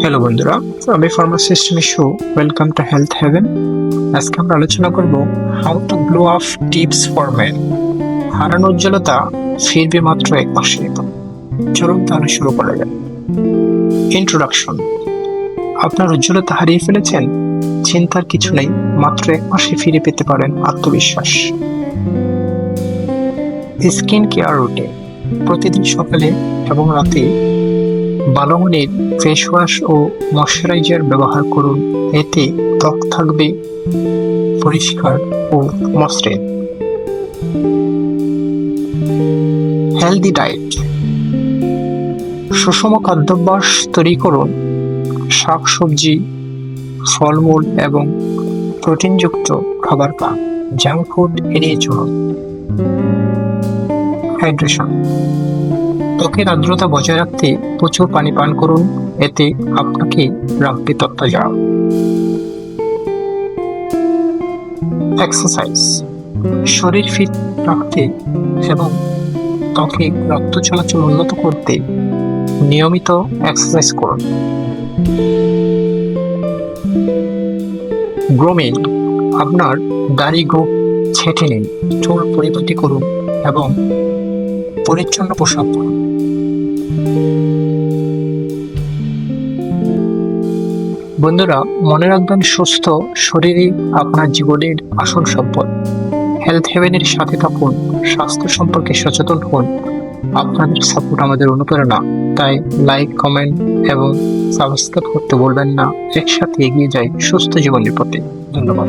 Hello বন্ধুরা। আমি pharmacist Mishu welcome to health heaven আজকে আমরা আলোচনা করব how to glow up tips for men হারানো উজ্জ্বলতা ফিরবে মাত্র এক মাসে চলুন তাহলে শুরু করা যাক। ইন্ট্রোডাকশন আপনার উজ্জ্বলতা হারিয়ে ফেলেছেন, চিন্তার কিছু নেই, মাত্র এক মাসে ফিরে পেতে পারেন আত্মবিশ্বাস। স্কিন কেয়ার রুটিন প্রতিদিন সকালে এবং রাতে বালমনির ফেস ওয়াশ ও ময়শ্চারাইজার ব্যবহার করুন। এতে ত্বক থাকবে পরিষ্কার ও মসৃণ। হেলদি ডায়েট সুষম খাদ্যাভ্যাস তৈরি করুন। শাকসবজি, ফলমূল এবং প্রোটিনযুক্ত খাবার খান। জাঙ্ক ফুড এড়িয়ে চলুন। হাইড্রেশন ত্বকের আর্দ্রতা বজায় রাখতে প্রচুর পানি পান করুন। এতে আপনাকে রাখবে তত্ত্বাজা এক্সারসাইজ শরীর ফিট রাখতে এবং ত্বকে রক্ত চলাচল উন্নত করতে নিয়মিত এক্সারসাইজ করুন। গ্রোমিং আপনার দাড়ি গোপ ছেঁটে নিন, চুল পরিপাটি করুন এবং পরিচ্ছন্ন পোশাক পরুন বন্ধুরা, মনে রাখবেন সুস্থ শরীরই আপনার জীবনের আসল সম্পদ। হেলথ হেভেনের সাথে থাকুন, স্বাস্থ্য সম্পর্কে সচেতন হন। আপনাদের সাপোর্ট আমাদের অনুপ্রেরণা। তাই লাইক কমেন্ট এবং সাবস্ক্রাইব করতে বলবেন না। একসাথে এগিয়ে যাই সুস্থ জীবনের পথে। ধন্যবাদ।